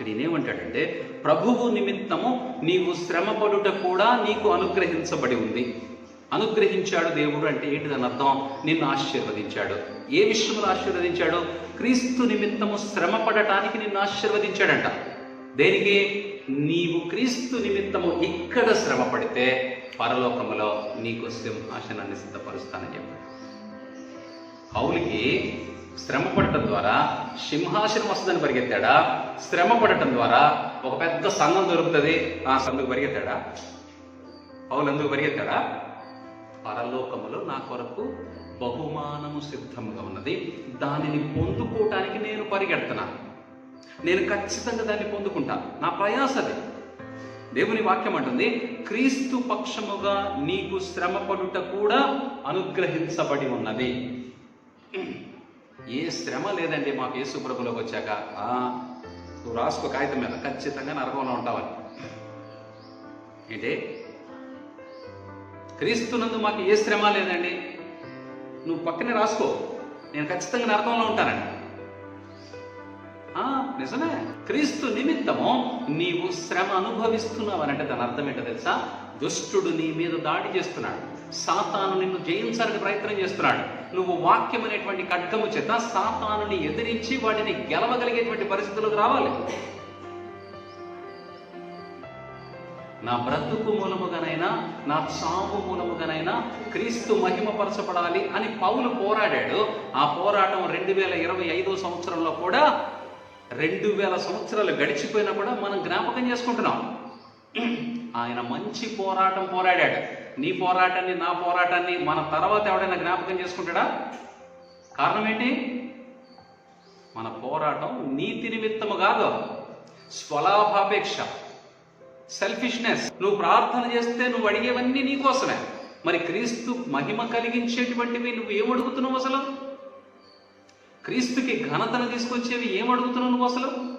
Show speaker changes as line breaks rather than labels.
ఇక్కడ ఏమంటాడంటే ప్రభువు నిమిత్తము నీవు శ్రమపడుట కూడా నీకు అనుగ్రహించబడి ఉంది. అనుగ్రహించాడు దేవుడు అంటే ఏంటి దాని అర్థం? నిన్ను ఆశీర్వదించాడు. ఏ విషయంలో ఆశీర్వదించాడు? క్రీస్తు నిమిత్తము శ్రమ పడటానికి నిన్ను ఆశీర్వదించాడంట. దేనికి? నీవు క్రీస్తు నిమిత్తము ఇక్కడ శ్రమ పడితే పరలోకములో నీకు సింహాసనాన్ని సిద్ధపరుస్తానని చెప్పాడు. పౌలికి శ్రమ పడటం ద్వారా సింహాసనం వస్తుందని పరిగెత్తాడా? శ్రమ పడటం ద్వారా ఒక పెద్ద సంఘం దొరుకుతుంది. ఆ సందుకు పరిగెత్తాడా? పౌలు ఎందుకు పరిగెత్తాడా? పరలోకములో నా కొరకు బహుమానము సిద్ధంగా ఉన్నది. దానిని పొందుకోవటానికి నేను పరిగెడుతున్నా. నేను ఖచ్చితంగా దాన్ని పొందుకుంటాను నా ప్రయాసది దేవుని వాక్యం అంటుంది క్రీస్తు పక్షముగా నీకు శ్రమపడుట కూడా అనుగ్రహించబడి ఉన్నది. ఏ శ్రమ లేదండి మాకు యేసు ప్రభులోకి వచ్చాక. ఆ, నువ్వు రాసుకో కాగితం మీద. ఖచ్చితంగా నరకంలో ఉంటావని. ఏంటి? క్రీస్తునందు మాకు ఏ శ్రమ లేదండి. నువ్వు పక్కనే రాసుకో. నేను ఖచ్చితంగా నరకంలో ఉంటానండి ఆ, నిజమే. క్రీస్తు నిమిత్తము నీవు శ్రమ అనుభవిస్తున్నావు అని అంటే దాని అర్థం ఏంటో తెలుసా? దుష్టుడు నీ మీద దాడి చేస్తున్నాడు. సాతాను నిన్ను జయించడానికి ప్రయత్నం చేస్తున్నాడు. నువ్వు వాక్యం అనేటువంటి ఖడ్గము చేత సాతానుని ఎదిరించి వాటిని గెలవగలిగేటువంటి పరిస్థితులకు రావాలి. నా బ్రతుకు మూలముగానైనా నా చావు మూలముగానైనా క్రీస్తు మహిమపరచబడాలి అని పౌలు పోరాడాడు. ఆ పోరాటం రెండు వేల ఇరవై ఐదో సంవత్సరంలో కూడా రెండు వేల సంవత్సరాలు గడిచిపోయినా కూడా మనం జ్ఞాపకం చేసుకుంటున్నాం. ఆయన మంచి పోరాటం పోరాడాడు. నీ పోరాటాన్ని నా పోరాటాన్ని మన తర్వాత ఎవడైనా జ్ఞాపకం చేసుకుంటాడా? కారణం ఏంటి? మన పోరాటం నీతి నిమిత్తము కాదు. స్వలాభాపేక్ష సెల్ఫిష్నెస్ నువ్వు ప్రార్థన చేస్తే నువ్వు అడిగేవన్నీ నీకోసమే మరి క్రీస్తు మహిమ కలిగించేటువంటివి నువ్వు ఏం అడుగుతున్నావు అసలు? క్రీస్తుకి ఘనతను తీసుకొచ్చేవి ఏం అడుగుతున్నావు నువ్వు అసలు?